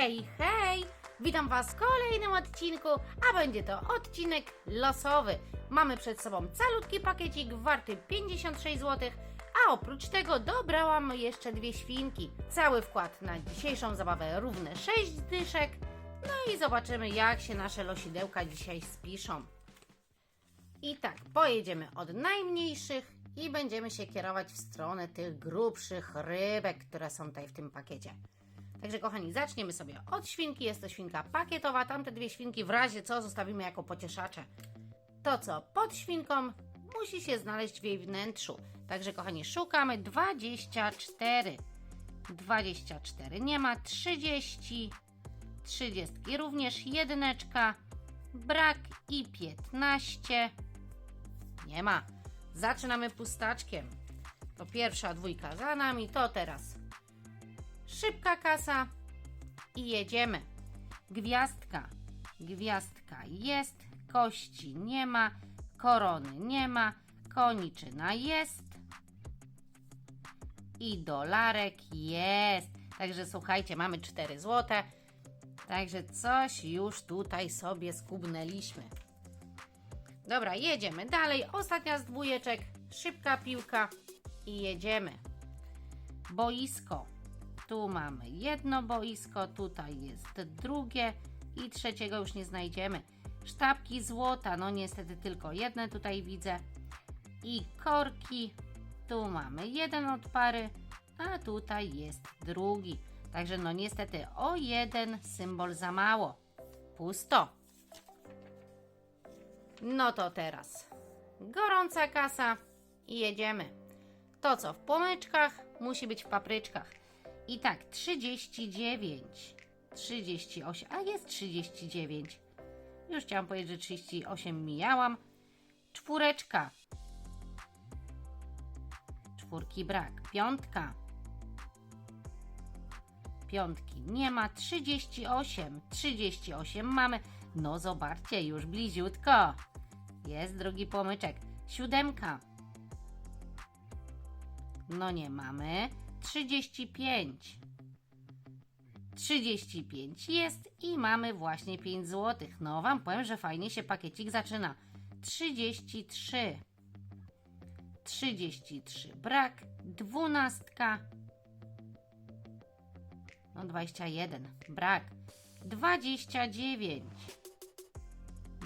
Hej, hej! Witam Was w kolejnym odcinku, a będzie to odcinek losowy. Mamy przed sobą calutki pakiecik warty 56 zł, a oprócz tego dobrałam jeszcze dwie świnki. Cały wkład na dzisiejszą zabawę równe 6 dyszek. No i zobaczymy, jak się nasze losidełka dzisiaj spiszą. I tak, pojedziemy od najmniejszych i będziemy się kierować w stronę tych grubszych rybek, które są tutaj w tym pakiecie. Także kochani, zaczniemy sobie od świnki. Jest to świnka pakietowa. Tamte dwie świnki w razie co zostawimy jako pocieszacze. To co pod świnką musi się znaleźć w jej wnętrzu. Także kochani, szukamy 24. 24 nie ma, 30. 30 również jedyneczka. Brak i 15. Nie ma. Zaczynamy pustaczkiem. To pierwsza dwójka za nami, to teraz szybka kasa i jedziemy. Gwiazdka. Gwiazdka jest, kości nie ma, korony nie ma, koniczyna jest i dolarek jest. Także słuchajcie, mamy 4 złote. Także coś już tutaj sobie skubnęliśmy. Dobra, jedziemy dalej. Ostatnia z dwójeczek. Szybka piłka i jedziemy. Boisko. Tu mamy jedno boisko, tutaj jest drugie i trzeciego już nie znajdziemy. Sztabki złota, no niestety tylko jedne tutaj widzę. I korki. Tu mamy jeden od pary, a tutaj jest drugi. Także no niestety o jeden symbol za mało. Pusto. No to teraz gorąca kasa i jedziemy. To co w płomyczkach musi być w papryczkach. I tak 39, 38, a jest 39. Już chciałam powiedzieć, że 38 mijałam. Czwóreczka. Czwórki brak. Piątka. Piątki nie ma. 38. 38 mamy. No zobaczcie, już bliziutko. Jest drugi pomyczek. Siódemka. No nie mamy. 35. 35 jest i mamy właśnie 5 zł. No wam powiem, że fajnie się pakiecik zaczyna. 33. 33 brak. Dwunastka. No 21 brak. 29.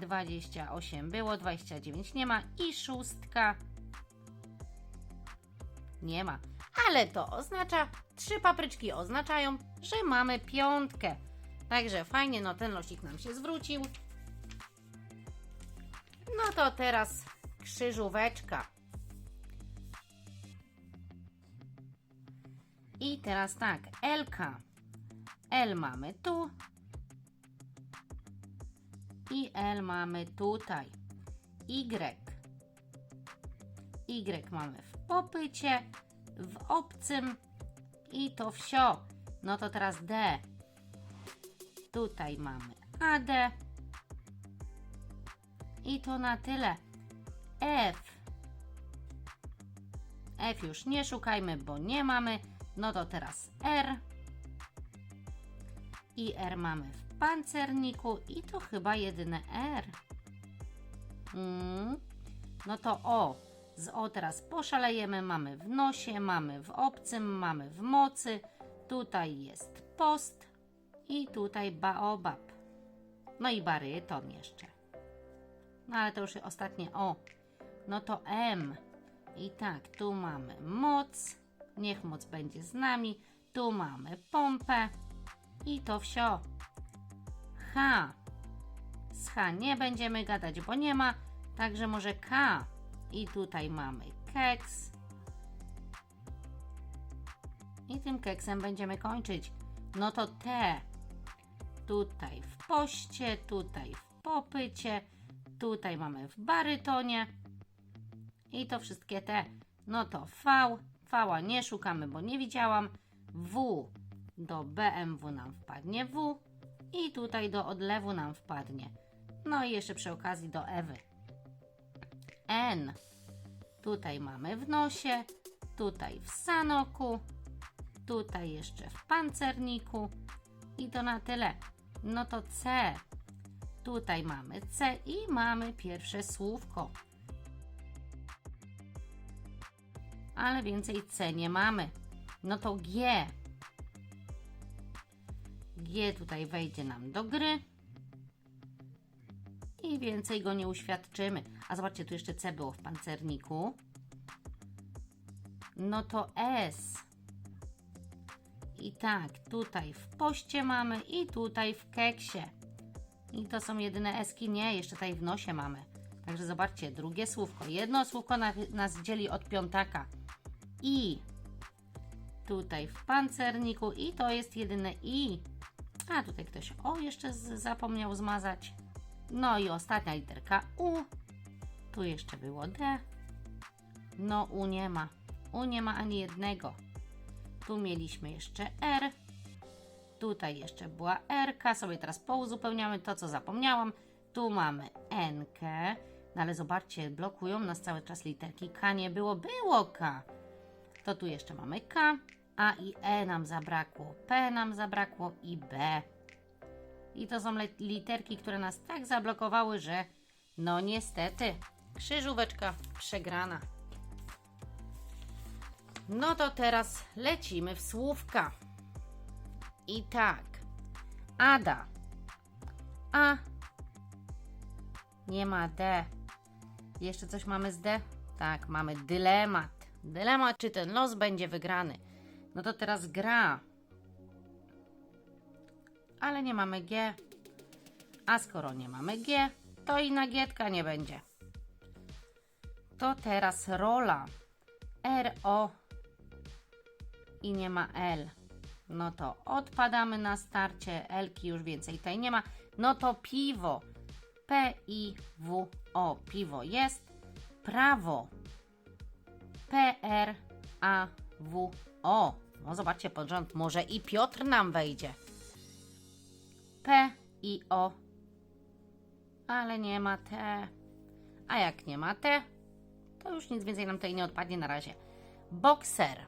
28 było, 29 nie ma i szóstka nie ma. Ale to oznacza, trzy papryczki oznaczają, że mamy piątkę. Także fajnie, no ten losik nam się zwrócił. No to teraz krzyżóweczka. I teraz tak, Elka. L mamy tu. I L mamy tutaj. Y. Y mamy w popycie, w obcym i to wsio. No to teraz D. Tutaj mamy AD. I to na tyle. F. F już nie szukajmy, bo nie mamy. No to teraz R. I R mamy w pancerniku i to chyba jedyne R. Mm. No to O. Z O teraz poszalejemy. Mamy w nosie, mamy w obcym, mamy w mocy. Tutaj jest post i tutaj baobab. No i baryton jeszcze. No ale to już ostatnie O. No to M. I tak, tu mamy moc. Niech moc będzie z nami. Tu mamy pompę. I to wsio. H. Z H nie będziemy gadać, bo nie ma. Także może K. I tutaj mamy keks. I tym keksem będziemy kończyć. No to T. Tutaj w poście, tutaj w popycie, tutaj mamy w barytonie. I to wszystkie te. No to V. V nie szukamy, bo nie widziałam. W. Do BMW nam wpadnie W. I tutaj do odlewu nam wpadnie. No i jeszcze przy okazji do Ewy. N. Tutaj mamy w nosie, tutaj w sanoku, tutaj jeszcze w pancerniku, I to na tyle. No to C. Tutaj mamy C i mamy pierwsze słówko. Ale więcej C nie mamy. No to G. G tutaj wejdzie nam do gry. I więcej go nie uświadczymy. A zobaczcie, tu jeszcze C było w pancerniku. No to S. I tak, tutaj w poście mamy i tutaj w keksie. I to są jedyne eski, nie, jeszcze tutaj w nosie mamy. Także zobaczcie, drugie słówko. Jedno słówko na, nas dzieli od piątaka. I tutaj w pancerniku i to jest jedyne i. A tutaj ktoś o jeszcze z, zapomniał zmazać. No i ostatnia literka U. Tu jeszcze było D. No U nie ma. U nie ma ani jednego. Tu mieliśmy jeszcze R. Tutaj jeszcze była R. Sobie teraz pouzupełniamy to, co zapomniałam. Tu mamy N. -kę. No ale zobaczcie, blokują nas cały czas literki K. Nie było, było K. To tu jeszcze mamy K. A i E nam zabrakło. P nam zabrakło i B. I to są literki, które nas tak zablokowały, że no niestety, krzyżóweczka przegrana. No to teraz lecimy w słówka. I tak. Ada. A. Nie ma D. Jeszcze coś mamy z D? Tak, mamy dylemat. Dylemat, czy ten los będzie wygrany. No to teraz gra. Ale nie mamy G. A skoro nie mamy G, to i na Gietka nie będzie. To teraz rola. R, O i nie ma L. No to odpadamy na starcie. Elki już więcej tutaj nie ma. No to piwo. P, I, W, O. Piwo jest. Prawo. P, R, A, W, O. No zobaczcie pod rząd. Może i Piotr nam wejdzie. P, I, O. Ale nie ma T. A jak nie ma T, to już nic więcej nam tutaj nie odpadnie na razie. Bokser.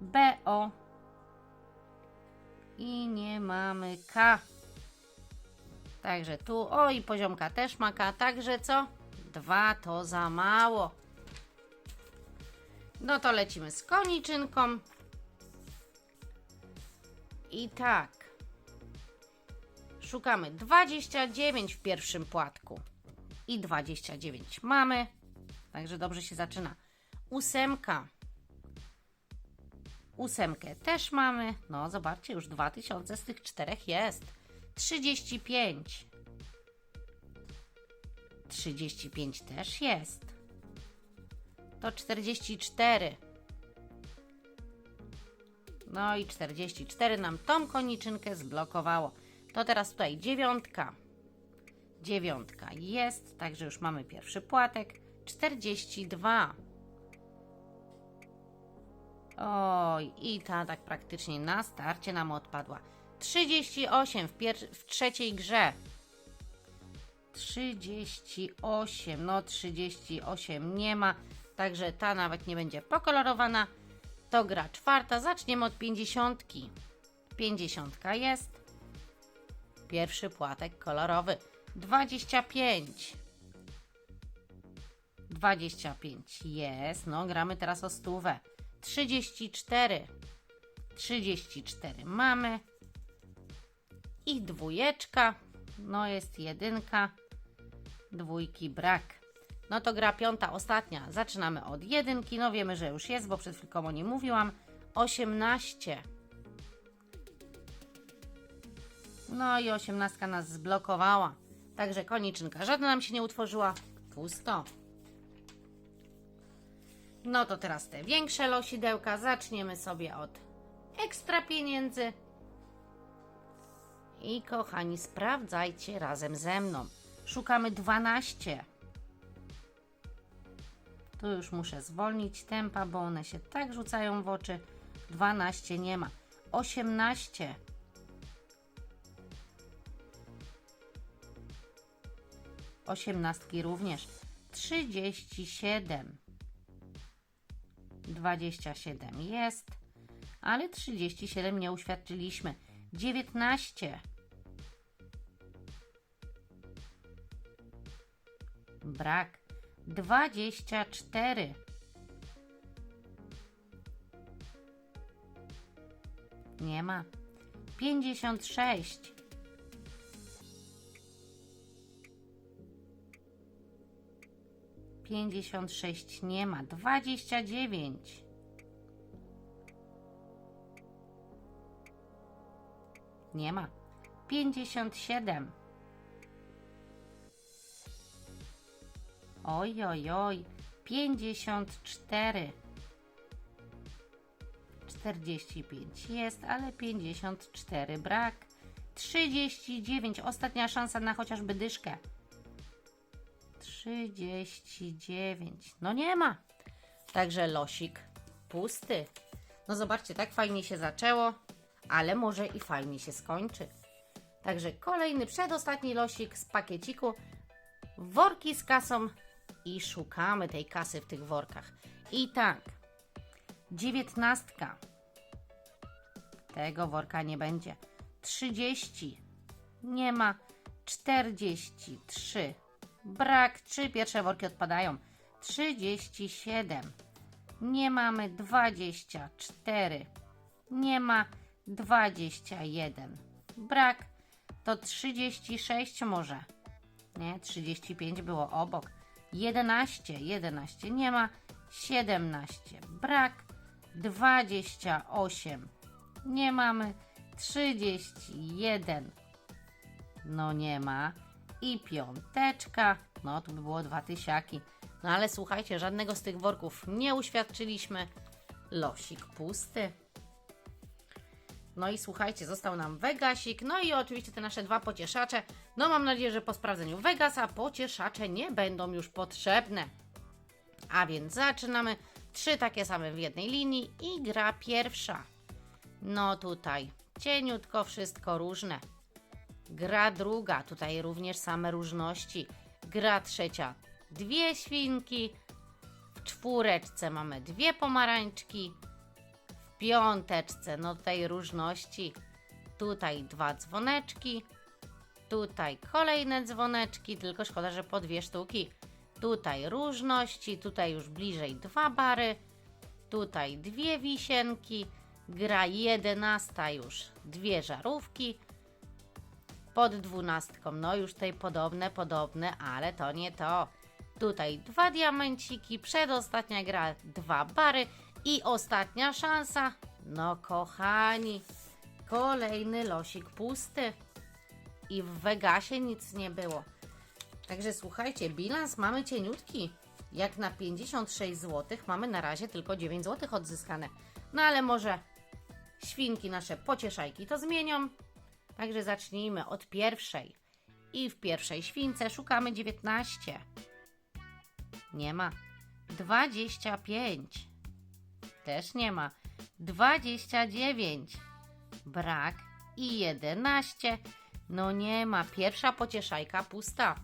B, O. I nie mamy K. Także tu, o i poziomka też ma K, także co? Dwa to za mało. No to lecimy z koniczynką. I tak. Szukamy 29 w pierwszym płatku. I 29 mamy. Także dobrze się zaczyna. Ósemka. Ósemkę też mamy. No, zobaczcie, już 2000 z tych czterech jest. 35. 35 też jest. To 44. No i 44 nam tą koniczynkę zblokowało. To teraz tutaj dziewiątka. Dziewiątka jest, także już mamy pierwszy płatek. 42. Oj, i ta tak praktycznie na starcie nam odpadła. 38 w, w trzeciej grze. 38, no 38 nie ma, także ta nawet nie będzie pokolorowana. To gra czwarta, zaczniemy od 50. 50 jest. Pierwszy płatek kolorowy. 25. 25 jest, no gramy teraz o stówę. 34. 34 mamy. I dwójeczka. No jest jedynka. Dwójki brak. No to gra piąta, ostatnia. Zaczynamy od jedynki. No wiemy, że już jest, bo przed chwilką o niej mówiłam. 18. No i osiemnastka nas zblokowała. Także koniczynka żadna nam się nie utworzyła. Pusto. No to teraz te większe losidełka. Zaczniemy sobie od ekstra pieniędzy. I kochani, sprawdzajcie razem ze mną. Szukamy 12. Tu już muszę zwolnić tempa, bo one się tak rzucają w oczy. 12 nie ma. 18. Osiemnastki również. 37. 27 jest. ale 37 nie uświadczyliśmy. 19. Brak. 24. Nie ma. 56. Pięćdziesiąt sześć nie ma. Dwadzieścia dziewięć. Nie ma. Pięćdziesiąt siedem. Oj, oj, oj. Pięćdziesiąt cztery. 45 jest, ale 54 brak. 39, ostatnia szansa na chociażby dyszkę. 39, no nie ma. Także losik pusty. No zobaczcie, tak fajnie się zaczęło, ale może i fajnie się skończy. Także kolejny, przedostatni losik z pakieciku. Worki z kasą i szukamy tej kasy w tych workach. I tak, dziewiętnastka. Tego worka nie będzie. 30. Nie ma. 43. Brak. Trzy pierwsze worki odpadają. 37. Nie mamy. 24. Nie ma. 21. Brak. To 36 może. Nie, 35 było obok. 11. 11. Nie ma. 17. Brak. 28. Nie mamy. 31. No nie ma. I piąteczka. No tu by było dwa tysiaki. No ale słuchajcie, żadnego z tych worków nie uświadczyliśmy. Losik pusty. No i słuchajcie, został nam Vegasik, no i oczywiście te nasze dwa pocieszacze. No mam nadzieję, że po sprawdzeniu Vegasa pocieszacze nie będą już potrzebne. A więc zaczynamy. Trzy takie same w jednej linii i gra pierwsza. No tutaj cieniutko wszystko różne. Gra druga, tutaj również same różności. Gra trzecia, dwie świnki. W czwóreczce mamy dwie pomarańczki. W piąteczce, no tutaj różności. Tutaj dwa dzwoneczki. Tutaj kolejne dzwoneczki, tylko szkoda, że po dwie sztuki. Tutaj różności, tutaj już bliżej dwa bary. Tutaj dwie wisienki. Gra jedenasta już dwie żarówki. Pod dwunastką, no już tutaj podobne, podobne, ale to nie to. Tutaj dwa diamenciki, przedostatnia gra dwa bary i ostatnia szansa. No kochani, kolejny losik pusty. I w Vegasie nic nie było. Także słuchajcie, bilans mamy cieniutki. Jak na 56 zł mamy na razie tylko 9 zł odzyskane. No ale może świnki nasze pocieszajki to zmienią. Także zacznijmy od pierwszej. I w pierwszej śwince szukamy 19. Nie ma. 25. Też nie ma. 29. Brak. I 11. No nie ma. Pierwsza pocieszajka pusta.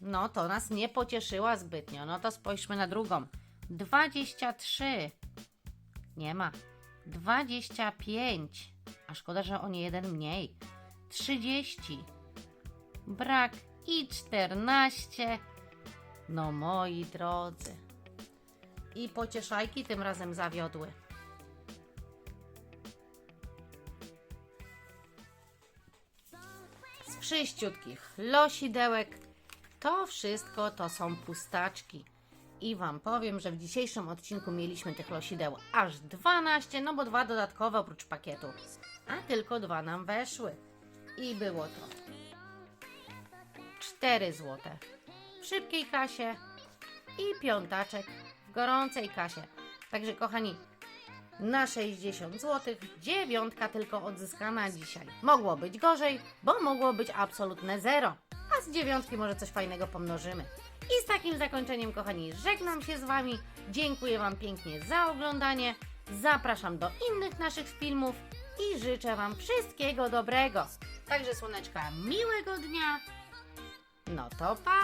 No to nas nie pocieszyła zbytnio. No to spójrzmy na drugą. 23. Nie ma. 25. A szkoda, że o nie jeden mniej. 30. Brak. I 14. No moi drodzy. I pocieszajki tym razem zawiodły. Z wszyściutkich losidełek to wszystko to są pustaczki. I Wam powiem, że w dzisiejszym odcinku mieliśmy tych losideł aż 12, no bo dwa dodatkowe oprócz pakietu, a tylko dwa nam weszły. I było to 4 złote w szybkiej kasie i piątaczek w gorącej kasie. Także kochani, na 60 zł, dziewiątka tylko odzyskana dzisiaj. Mogło być gorzej, bo mogło być absolutne zero. A z dziewiątki może coś fajnego pomnożymy. I z takim zakończeniem, kochani, żegnam się z Wami. Dziękuję Wam pięknie za oglądanie. Zapraszam do innych naszych filmów i życzę Wam wszystkiego dobrego. Także słoneczka, miłego dnia. No to pa!